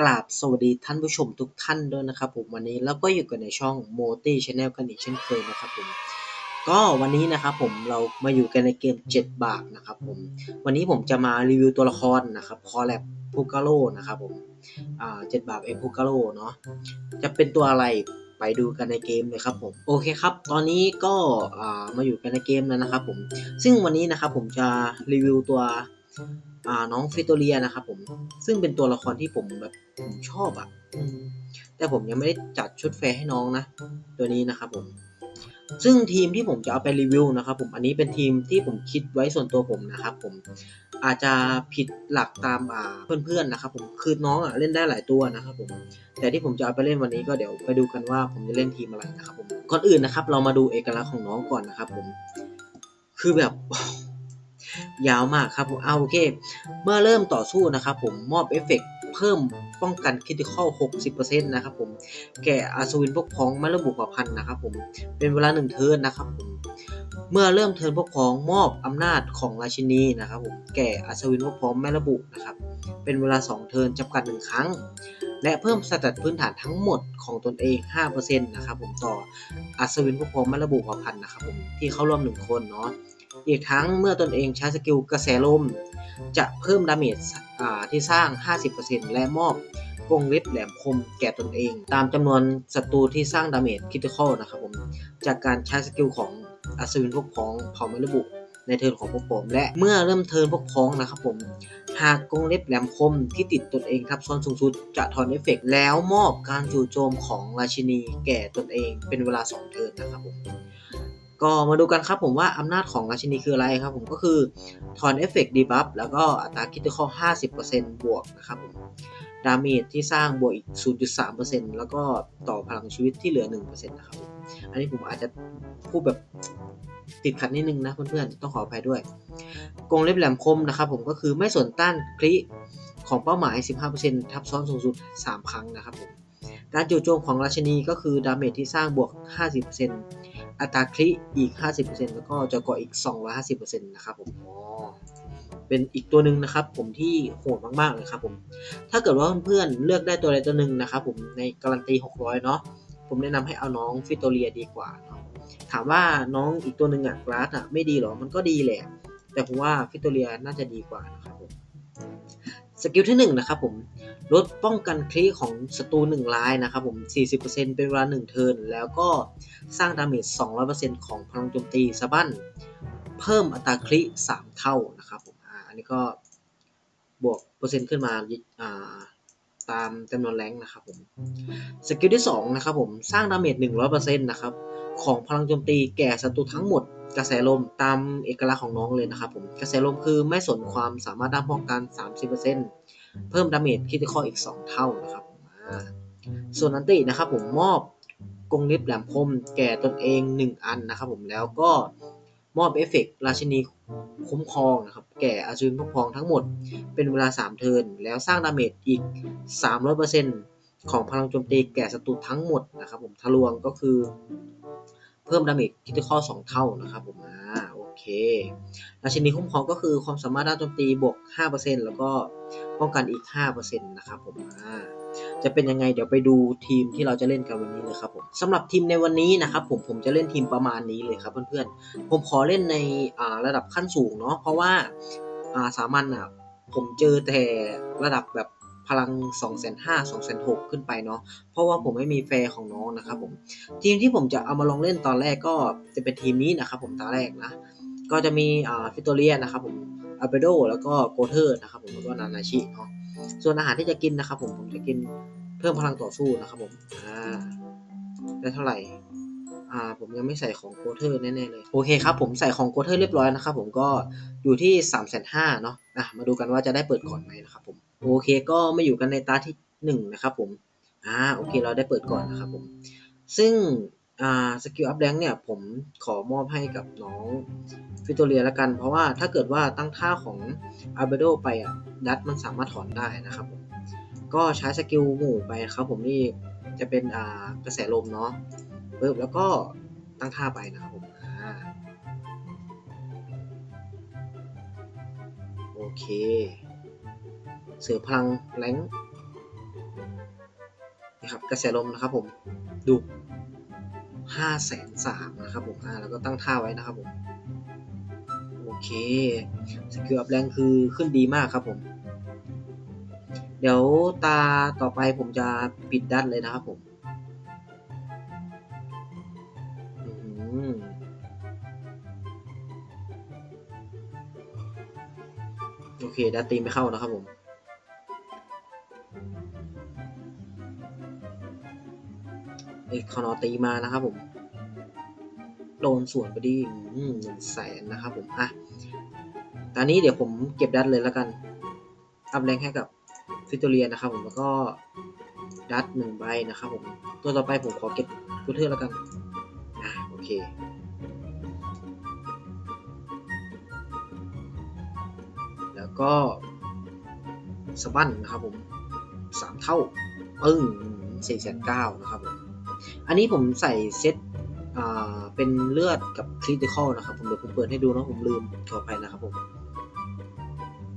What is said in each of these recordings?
กราบสวัสดีท่านผู้ชมทุกท่านด้วยนะครับผมวันนี้แล้วก็อยู่กันในช่อง m o t i Channel กันอีกเช่นเคยนะครับผมก็วันนี้นะครับผมเรามาอยู่กันในเกม 7 บาทนะครับผมวันนี้ผมจะมารีวิวตัวละครนะครับคอแลบพูกาโลนะครับผมอ่า7บาทเอ็พูกาโลเนาะจะเป็นตัวอะไรไปดูกันในเกมเลยครับผมโอเคครับ ตอนนี้ก็อ่ามาอยู่กันในเกมแล้วนะครับผมซึ่งวันนี้นะครับผมจะรีวิวตัว น้องฟิโตเรียนะครับผมซึ่งเป็นตัวละครที่ผมแบบผมชอบอะแต่ผมยังไม่ได้จัดชุดแฟร์ให้น้องนะ ตัวนี้นะครับผม ซึ่งทีมที่ผมจะเอาไปรีวิวนะครับผมอันนี้เป็นทีมที่ผมคิดไว้ส่วนตัวผมนะครับผมอาจจะผิดหลักตามอ่าเพื่อนๆนะครับผมคือน้องอะเล่นได้หลายตัวนะครับผมแต่ที่ผมจะเอาไปเล่นวันนี้ก็เดี๋ยวไปดูกันว่าผมจะเล่นทีมอะไรนะครับผมก่อนอื่นนะครับ เรามาดูเอกลักษณ์ของน้องก่อนนะครับผม คือแบบ ยาวมากครับผมเอาโอเค เมื่อเริ่มต่อสู้นะครับผมมอบเอฟเฟกต์เพิ่มป้องกันคริติคอล60%นะครับผมแก่อาสวินพวกพ้องไม่ระบุเผ่าพันธุ์นะครับผมเป็นเวลาหนึ่งเทิร์นนะครับผมเมื่อเริ่มเทิร์นพวกพ้องมอบอำนาจของราชินีนะครับผมแก่อาสวินพวกพ้องไม่ระบุนะครับเป็นเวลา 2 เทิร์นจำกัด 1 ครั้ง และเพิ่มสแตทพื้นฐานทั้งหมดของตนเอง 5%นะครับผมต่ออัศวินพวกพ้องไม่ระบุเผ่าพันธุ์นะครับผมที่เข้าร่วม 1 คนเนาะ อีกทั้งเมื่อตนเองใช้สกิลกระแสลม จะเพิ่มดาเมจที่สร้าง 50%และมอบกงเล็บแหลมคมแก่ตนเอง ตามจำนวนศัตรูที่สร้างดาเมจคิติคอลนะครับผม จากการใช้สกิลของอัศวินพวกพ้องเผ่าไมระบุในเทิร์นของพวกผมและเมื่อเริ่มเทิร์นพวกพ้องนะครับผม หากกงเล็บแหลมคมที่ติดตนเองทับซ้อนสูงสุดจะถอนเอฟเฟกต์แล้วมอบการจู่โจมของราชินีแก่ตนเองเป็นเวลา 2 เทิร์นนะครับผม ก็มาดูกันครับผมว่าอำนาจของราชินีคืออะไรครับผมก็คือถอนเอฟเฟกต์ดีบัฟแล้วก็อัตราคิติคอ50%บวกนะครับผมดาเมจที่สร้างบวกอีก 0.3%แล้วก็ต่อพลังชีวิตที่เหลือ 1%นะครับผมอันนี้ผมอาจจะพูดแบบติดขัดนิดนึงนะเพื่อนๆ ต้องขออภัยด้วยกรงเล็บแหลมคมนะครับผมก็คือไม่สนต้านคลิของเป้าหมาย 15%ทับซ้อนสูงสุด 3 ครั้งนะครับผม การจู่โจมของราชนีก็คือดาเมจที่สร้างบวก 50% อัตราคลิอีก 50%แล้วก็จะก่ออีก 250%นะครับผมอ๋อเป็นอีกตัวหนึ่งนะครับผมที่โหดมากๆเลยครับผม ถ้าเกิดว่าเพื่อนๆเลือกได้ตัวใดตัวหนึ่งนะครับผมในการันตี 600 เนาะผมแนะนำให้เอาน้องฟิโตเรียดีกว่า ถามว่าน้องอีกตัวหนึ่งอะกราสอะไม่ดีหรอ มันก็ดีแหละ แต่ผมว่าฟิโตเรียน่าจะดีกว่านะครับผม สกิลที่1นนะครับผมลดป้องกันคลีของศัตรู1รายนะครับผม 40%เป็นเวลา1เทิร์นแล้วก็สร้างดาเมจ 200%ของพลังโจมตีสะบั้น เพิ่มอัตราคลิ3เท่านะครับผมอันนี้ก็บวกเปอร์เซ็นต์ขึ้นมาอ่าตามจำนวนแรงนะครับผมสกิลที่2นะครับผมสร้างดาเมจ 100%นะครับของพลังโจมตีแก่ศัตรูทั้งหมด กระแสลมตามเอกลักษณ์ของน้องเลยนะครับผม กระแสลมคือไม่สนความสามารถด้านป้องกัน 30%เพิ่มดาเมจคิดข้ออีก 2 เท่านะครับส่วนอันตินะครับผมมอบกรงเล็บแหลมคมแก่ตนเอง 1 อันนะครับผมแล้วก็มอบเอฟเฟกราชินีคุ้มครองนะครับแก่อาชูนคุ้มครองทั้งหมดเป็นเวลา 3 เทิร์นแล้วสร้างดาเมจอีก 300%ของพลังโจมตีแก่ศัตรูทั้งหมดนะครับผมทะลวงก็คือ เพิ่มดาเมจคิดข้อ2เท่านะครับผมอ่าโอเคราชินีคุ้มครองก็คือความสามารถด้านโจมตีบวก 5%แล้วก็ป้องกันอีก 5%นะครับผมอ่าจะเป็นยังไงเดี๋ยวไปดูทีมที่เราจะเล่นกันวันนี้เลยครับผมสำหรับทีมในวันนี้นะครับผมผมจะเล่นทีมประมาณนี้เลยครับเพื่อนๆผมขอเล่นในอ่าระดับขั้นสูงเนาะเพราะว่าอ่าสามัญอะผมเจอแต่ระดับแบบ พลัง2 5 0 0 0 2 6 0 0ขึ้นไปเนาะเพราะว่าผมไม่มีแฟร์ของน้องนะครับผมทีมที่ผมจะเอามาลองเล่นตอนแรกก็จะเป็นทีมนี้นะครับผมตอนแรกนะ ก็จะมีอ่าฟิโตเรียนะครับผมอัลเบโดแล้วก็โกเทอร์นะครับผมแล้วก็นานาชิเนาะส่วนอาหารที่จะกินนะครับผมผมจะกินเพิ่มพลังต่อสู้นะครับผมอ่าได้เท่าไหร่อ่าผมยังไม่ใส่ของโกเทอร์แน่ๆเลยโอเคครับผมใส่ของโกเทอร์เรียบร้อยนะครับผมก็อยู่ที่3ามแสนห้าเนาะอะมาดูกันว่าจะได้เปิดก่อนไหมนะครับผม โอเคก็มาอยู่กันในตาที่1นนะครับผมอ่าโอเคเราได้เปิดก่อนนะครับผม ซึ่งอ่าสกิลอัพแรงเนี่ยผมขอมอบให้กับน้องฟิโตเรียละกัน เพราะว่าถ้าเกิดว่าตั้งท่าของอาร์เบโดไปอะดัตมันสามารถถอนได้นะครับผมก็ใช้สกิลหมู่ไปครับผมนี่จะเป็นอ่ากระแสลมเนาะปึ๊บแล้วก็ตั้งท่าไปนะครับผมอ่าโอเค สือพลังแรงนี่ครับกระแสลมนะครับผมดูห้าแสนสามนะครับผมอ่าแล้วก็ตั้งท่าไว้นะครับผมโอเคสกิลอัพแรงคือขึ้นดีมากครับผมเดี๋ยวตาต่อไปผมจะปิดด้านเลยนะครับผมโอเคดัดตีไม่เข้านะครับผม อ็กคอนอตีมานะครับผมโดนส่วนไปดีหนึ่งแสนนะครับผมอะตอนนี้เดี๋ยวผมเก็บดัดเลยแล้วกันอัพแรงให้กับฟิตโตเรียนะครับผมแล้วก็ดัดหนึ่งใบนะครับผมตัวต่อไปผมขอเก็บกูเทอร์แล้วกันอะโอเคแล้วก็สบั้นนะครับผมสามเท่าปึ้งสี่แสนเก้านะครับผม อันนี้ผมใส่เซตเป็นเลือดกับคริติคอลนะครับผมเดี๋ยวผมเปิดให้ดูนะผมลืมขออภัยนะครับผม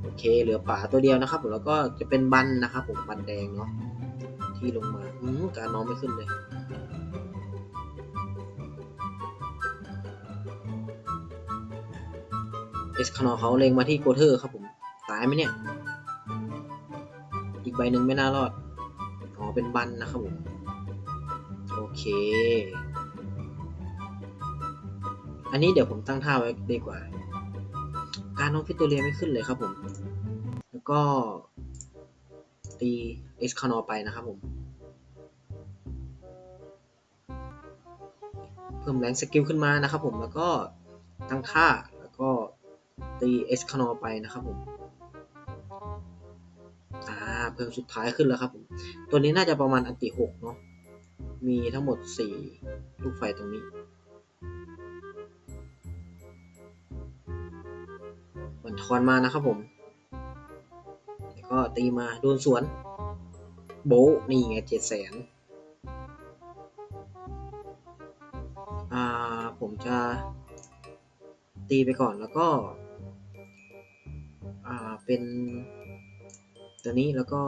โอเคเหลือป่าตัวเดียวนะครับผมแล้วก็จะเป็นบันนะครับผมบันแดงเนาะที่ลงมาอืมการน้องไม่ขึ้นเลยเอสคานอเขาเล็งมาที่โกเทอร์ครับผมตายไหมเนี่ย อีกใบหนึ่งไม่น่ารอดอ๋อเป็นบันนะครับผม เค อันนี้เดี๋ยวผมตั้งท่าไว้ดีกว่า การน้องพิโตเรียไม่ขึ้นเลยครับผม แล้วก็ตีเอสคานอไปนะครับผม เพิ่มแรงสกิลขึ้นมานะครับผม แล้วก็ตั้งท่า แล้วก็ตีเอสคานอไปนะครับผมอ่าเพิ่มสุดท้ายขึ้นแล้วครับผม ตัวนี้น่าจะประมาณอันติหกเนาะ มีทั้งหมดสี่ลูกไฟตรงนี้บันทอนมานะครับผมแล้วก็ตีมาโดนสวน โบนี่ไงเจ็ดแสนอ่า ผมจะตีไปก่อนแล้วก็ อ่า เป็น ตัวนี้แล้วก็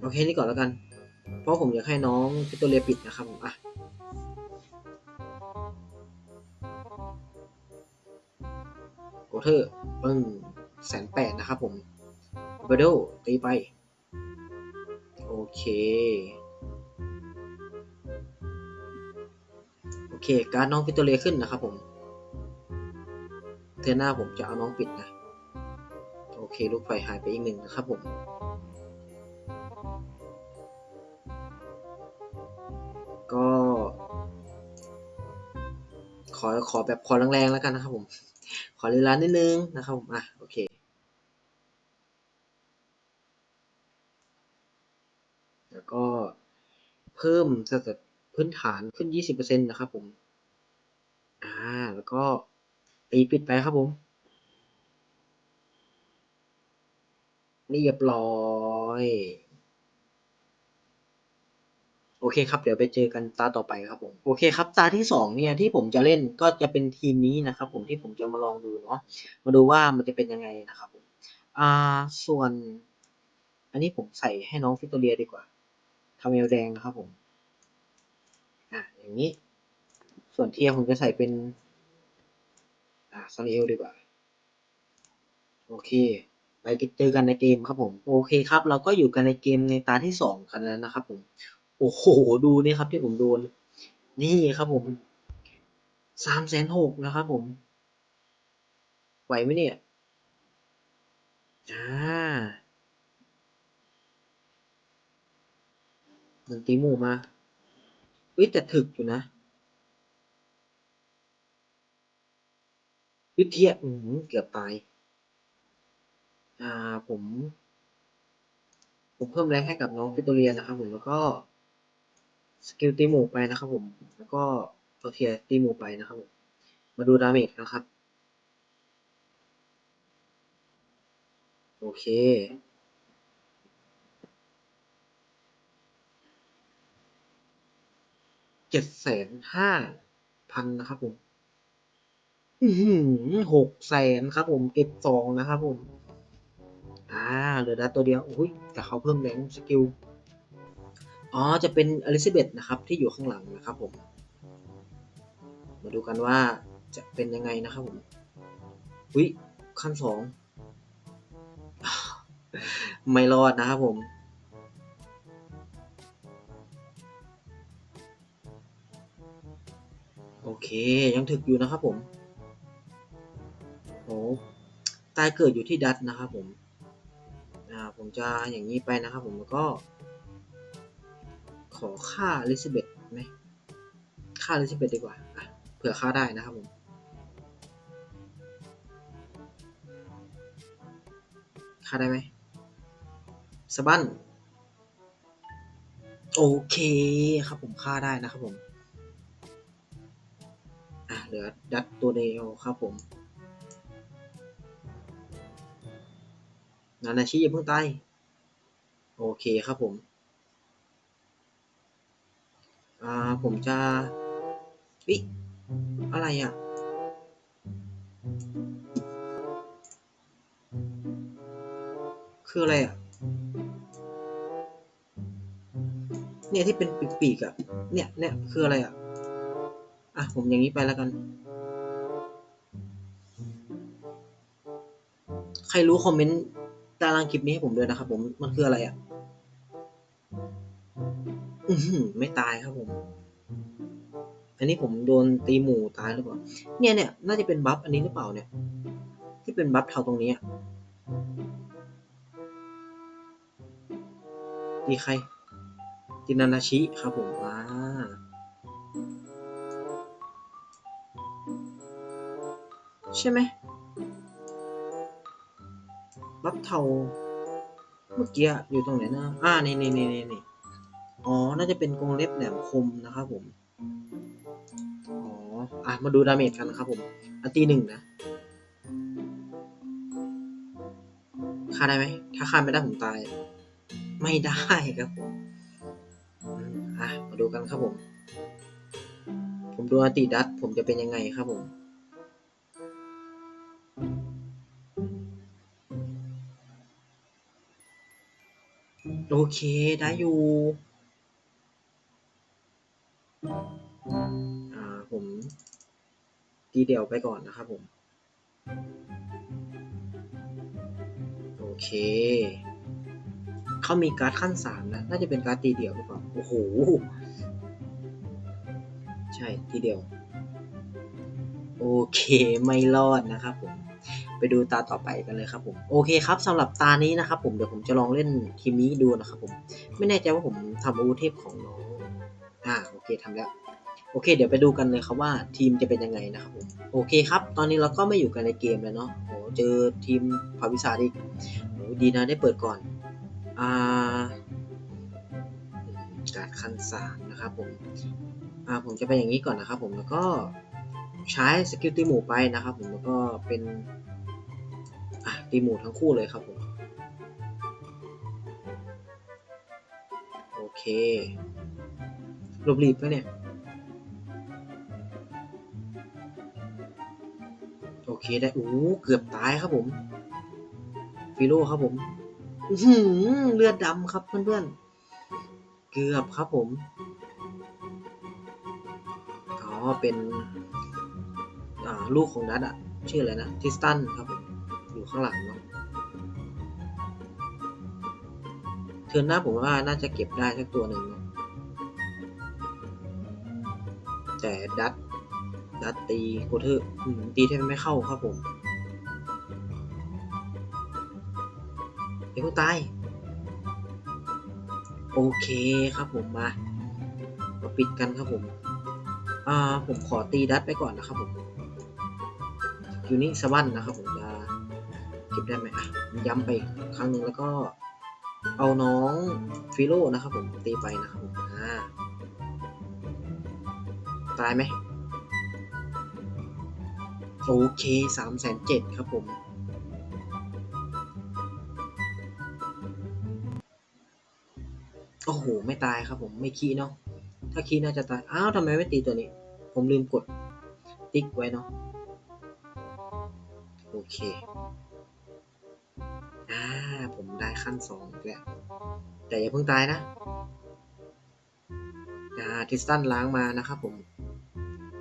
โอเคนี่ก่อนแล้วกัน เพราะผมอยากให้น้องพิโตเรียปิดนะครับผมอะโกเทอร์ปึ้งแสนแปดนะครับผมเบโดตีไป โอเค โอเค การน้องพิโตเรียขึ้นนะครับผมเทอร์หน้าผมจะเอาน้องปิดนะ โอเค ลูกไฟหายไปอีกหนึ่งนะครับผม ขอขอแบบขอแรงๆแล้วกันนะครับผม ขอลีลานิดนึงนะครับผมอะโอเคแล้วก็เพิ่มสเต็ปพื้นฐานขึ้น 20%นะครับผมอ่าแล้วก็ตีปิดไปครับผมเรียบร้อย โอเคครับ เดี๋ยวไปเจอกันตาต่อไปครับผมโอเคครับตาที่สองเนี่ยที่ผมจะเล่นก็จะเป็นทีมนี้นะครับ ผมที่ผมจะมาลองดูเนาะมาดูว่ามันจะเป็นยังไงนะครับผมอ่าส่วน อันนี้ผมใส่ให้น้องฟิโตเรียดีกว่าทำเอลแดงนะครับผมอะอย่างนี้ ส่วนเทียผมจะใส่เป็นอ่าซาริเอลดีกว่าโอเคไปเจอกันในเกมครับผม โอเคครับ เราก็อยู่กันในเกมในตาที่สองกันแล้วนะครับผม โอ้โห ดูนี่ครับที่ผมโดน นี่ครับผมสามแสนหกนะครับผม ไหวไหมเนี่ยอ่าหนึ่งตีหมู่มาเฮ้ยแต่ถึกอยู่นะวิเทียอืมเกือบตาย อ่าผม ผมเพิ่มแรงให้กับน้องฟิโตเรียนะครับผมแล้วก็ สกิลตีหมู่ไปนะครับผม แล้วก็ตัวเทียตีหมู่ไปนะครับผม มาดูดาเมจนะครับ โอเคเจ็ดแสนห้าพันนะครับผมอือหือหกแสนครับผมเก็บสองนะครับผม อ่าเหลือดัตตัวเดียวอุ้ยแต่เขาเพิ่มแรงสกิล อ๋อ จะเป็นอลิซาเบธนะครับที่อยู่ข้างหลังนะครับผม มาดูกันว่าจะเป็นยังไงนะครับผมอุ้ยขั้นสองไม่รอดนะครับผมโอเค ยังถึกอยู่นะครับผมโอ้ตายเกิดอยู่ที่ดัตนะครับผม อ่า ผมจะอย่างนี้ไปนะครับผมแล้วก็ ขอค่าลิซาเบธไหมค่าลิซาเบธดีกว่าอะเผื่อค่าได้นะครับผมค่าได้ไหมสบันโอเคครับผมค่าได้นะครับผมอะเหลือดัตตัวเดียวครับผมนานาชิอย่าเพิ่งตายโอเคครับผม อ่าผมจะอิอะไรอะคืออะไรอะ เนี่ยที่เป็นปีกๆอะ เนี่ยเนี่ยคืออะไรอะ อะ ผมอย่างนี้ไปแล้วกัน ใครรู้คอมเมนต์ตารางคลิปนี้ให้ผมด้วยนะครับผม มันคืออะไรอะ อือหือไม่ตายครับผม อันนี้ผมโดนตีหมูตายหรือเปล่า เนี่ยเนี่ยน่าจะเป็นบัฟอันนี้หรือเปล่าเนี่ย ที่เป็นบัฟเทาตรงนี้อะตีใครตินานาชิครับผมอ่าใช่ไหมบัฟเทาเมื่อกี้อยู่ตรงไหนนะ อ่า นี่นี่นี่นี่ อ๋อ น่าจะเป็นกรงเล็บแหลมคมนะครับผม อ๋อ อะ มาดูดาเมจกันครับผม อันตีหนึ่งนะฆ่าได้ไหม ถ้าฆ่าไม่ได้ผมตาย ไม่ได้ครับผม อะ มาดูกันครับผม ผมดูอันติดัตผมจะเป็นยังไงครับผมโอเค ได้อยู่ ผมตีเดี่ยวไปก่อนนะครับผม โอเคเขามีการ์ดขั้นสามนะ น่าจะเป็นการ์ดตีเดี่ยวหรือเปล่าโอ้โห ใช่ตีเดี่ยว โอเคไม่รอดนะครับผมไปดูตาต่อไปกันเลยครับผมโอเคครับสำหรับตานี้นะครับผมเดี๋ยวผมจะลองเล่นทีมนี้ดูนะครับผมไม่แน่ใจว่าผมทำอาวุธเทพของน้องอ่าโอเคทำแล้ว โอเค เดี๋ยวไปดูกันเลยครับว่าทีมจะเป็นยังไงนะครับผมโอเคครับ ตอนนี้เราก็ไม่อยู่กันในเกมแล้วเนาะโอ้เจอทีมภาวิศาอีกโอ้ดีนะได้เปิดก่อนอ่าการคันสามนะครับผมอ่าผมจะไปอย่างนี้ก่อนนะครับผมแล้วก็ใช้สกิลตีหมูไปนะครับผมแล้วก็เป็นอะตีหมูทั้งคู่เลยครับผมโอเคหลบหลีบไปเนี่ย เคได้โอ้เกือบตายครับผมฟิโลครับผมเลือดดำครับเพื่อนๆ เกือบครับผมอ๋อเป็นลูกของนัดอะชื่ออะไรนะทิสตันครับผมอยู่ข้างหลังเนาะเทิร์นหน้าผมว่าน่าจะเก็บได้สักตัวหนึ่งนะแต่ดัต ดัตตีโกเทอร์ตีแทบไม่เข้าครับผมเดี๋ยวกูตาย โอเคครับผมมามาปิดกันครับผมอ่าผมขอตีดัตไปก่อนนะครับผมยูนิสวันนะครับผมจะเก็บได้ไหมอะย้ำไปครั้งหนึ่งแล้วก็เอาน้องฟิโลนะครับผมตีไปนะครับผมอ่าตายไหม โอเคสามแสนเจ็ดครับผม โอ้โห ไม่ตายครับผมไม่คีเนาะ ถ้าคีน่าจะตาย อ้าวทำไมไม่ตีตัวนี้ ผมลืมกดติ๊กไว้เนาะ โอเค อ่า ผมได้ขั้นสองแล้ว แต่อย่าเพิ่งตายนะอ่าทิสตันล้างมานะครับผม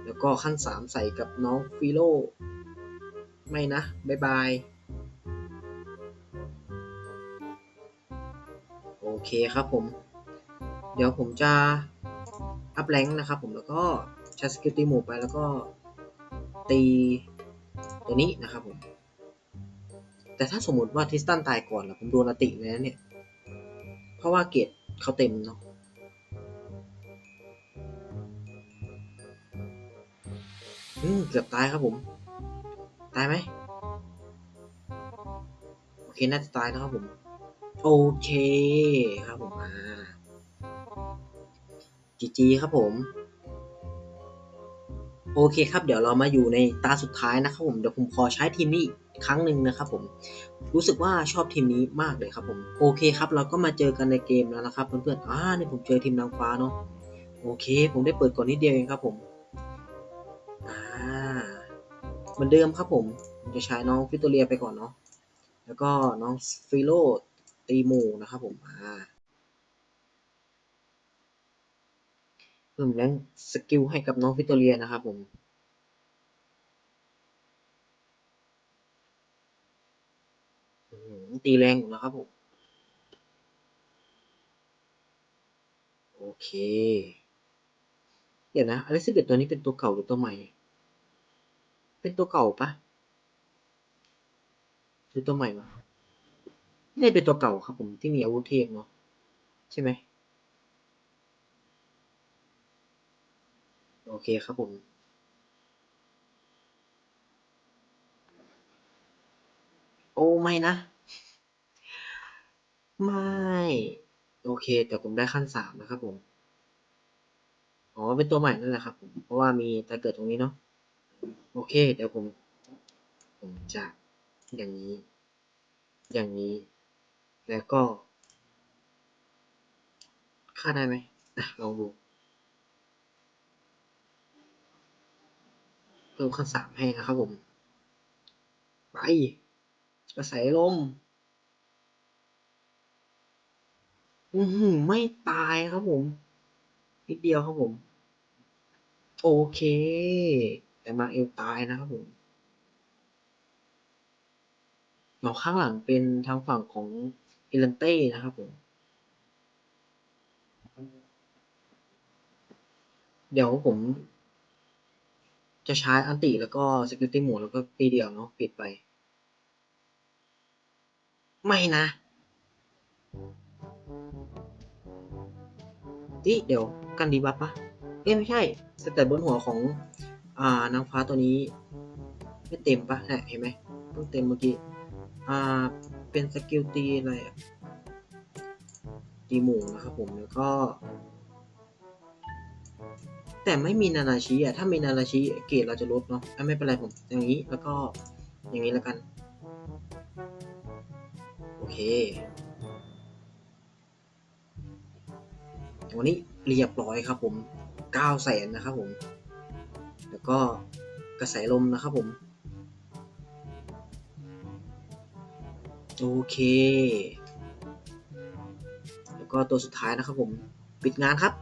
แล้วก็ขั้นสามใส่กับน้องฟิโล ไม่นะ บ๊ายบาย โอเคครับผม เดี๋ยวผมจะอัพแรงนะครับผมแล้วก็ใช้สกิลตีหมูไปแล้วก็ตีตัวนี้นะครับผม แต่ถ้าสมมติว่าทิสตันตายก่อนแล้วผมโดนอติเลยนะเนี่ย เพราะว่าเกรดเขาเต็มเนาะอืมเกือบตายครับผม ตายไหมโอเค น่าจะตายนะครับผม โอเคครับผมอ่าจีจีครับผม โอเคครับ เดี๋ยวเรามาอยู่ในตาสุดท้ายนะครับผม เดี๋ยวผมขอใช้ทีมนี้อีกครั้งหนึ่งนะครับผมรู้สึกว่าชอบทีมนี้มากเลยครับผม โอเคครับ เราก็มาเจอกันในเกมแล้วนะครับเพื่อนๆอ่าเนี่ยผมเจอทีมนางฟ้าเนาะโอเค ผมได้เปิดก่อนนิดเดียวเองครับผมอ่า เหมือนเดิมครับผม จะใช้น้องฟิโตเรียไปก่อนเนาะ แล้วก็น้องฟิโลตีมูนะครับผม อ่าเพิ่มแรงสกิลให้กับน้องฟิโตเรียนะครับผมตีแรงอยู่นะครับผม โอเค เดี๋ยวนะอลิซาเบธตัวนี้เป็นตัวเก่าหรือตัวใหม่ เป็นตัวเก่าปะหรือตัวใหม่วะไม่ได้เป็นตัวเก่าครับผมที่มีอาวุธเทพเนาะใช่ไหมโอเคครับผม โอ้ไม่นะ ไม่ โอเค แต่ผมได้ขั้นสามนะครับผม อ๋อ เป็นตัวใหม่นั่นแหละครับผม เพราะว่ามีตาเกิดตรงนี้เนาะ โอเค เดี๋ยวผม ผมจะอย่างนี้ อย่างนี้ แล้วก็ฆ่าได้ไหมลองดูเพิ่มขั้นสามให้นะครับผม ไปกระแสลมอือหือไม่ตายครับผม นิดเดียวครับผม โอเค แต่มาเอลตายนะครับผมเราข้างหลังเป็นทางฝั่งของเอเลนเต้นะครับผม เดี๋ยวผม จะใช้อันติแล้วก็สกิลตี้หมูแล้วก็ตีเดียวเนาะปิดไป ไม่นะดิเดี๋ยวกันดีบัฟปะเอ้ไม่ใช่สเตตบนหัวของ อ่านางฟ้าตัวนี้ไม่เต็มปะเนี่ยเห็นไหมเพิ่งเต็มเมื่อกี้ อ่า เป็นสกิลตีอะไรตีหมูนะครับผม แล้วก็ แต่ไม่มีนานาชิอะ ถ้ามีนานาชิเกรดเราจะลดเนาะะไม่เป็นไรผม อย่างนี้ แล้วก็ อย่างนี้แล้วกัน โอเควันนี้เรียบร้อยครับผม9 0 0แสนนะครับผม แล้วก็กระแสลมนะครับผม โอเค แล้วก็ตัวสุดท้ายนะครับผม ปิดงานครับ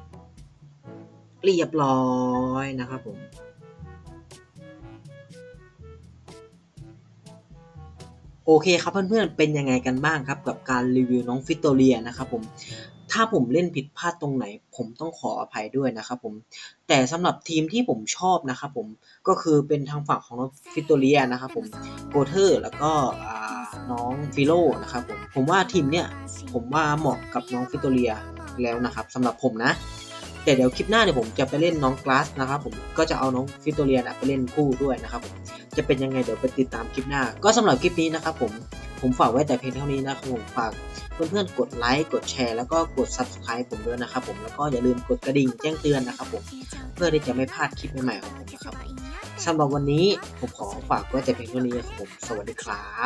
เรียบร้อยนะครับผมโอเคครับเพื่อนๆ เป็นยังไงกันบ้างครับกับการรีวิวน้องฟิตโตเรียนะครับผม ถ้าผมเล่นผิดพลาดตรงไหน ผมต้องขออภัยด้วยนะครับผม แต่สำหรับทีมที่ผมชอบนะครับผม ก็คือเป็นทางฝั่งของน้องฟิโตเรียนะครับผม โกเทอร์แล้วก็น้องฟิโลนะครับผม ผมว่าทีมเนี้ยผมว่าเหมาะกับน้องฟิโตเรียแล้วนะครับสำหรับผมนะแต่เดี๋ยวคลิปหน้าเนี่ยผมจะไปเล่นน้องกลาสนะครับผมก็จะเอาน้องฟิโตเรียนไปเล่นคู่ด้วยนะครับผมจะเป็นยังไงเดี๋ยวไปติดตามคลิปหน้า ก็สำหรับคลิปนี้นะครับผม ผมฝากไว้แต่เพียงเท่านี้นะครับผมฝากเพื่อนๆกดไลค์กดแชร์แล้วก็กด subscribe ผมด้วยนะครับผมแล้วก็อย่าลืมกดกระดิ่งแจ้งเตือนนะครับผมเพื่อที่จะไม่พลาดคลิปใหม่ๆของผมนะครับสำหรับวันนี้ผมขอฝากไว้แต่เพียงเท่านี้นะครับผมสวัสดีครับ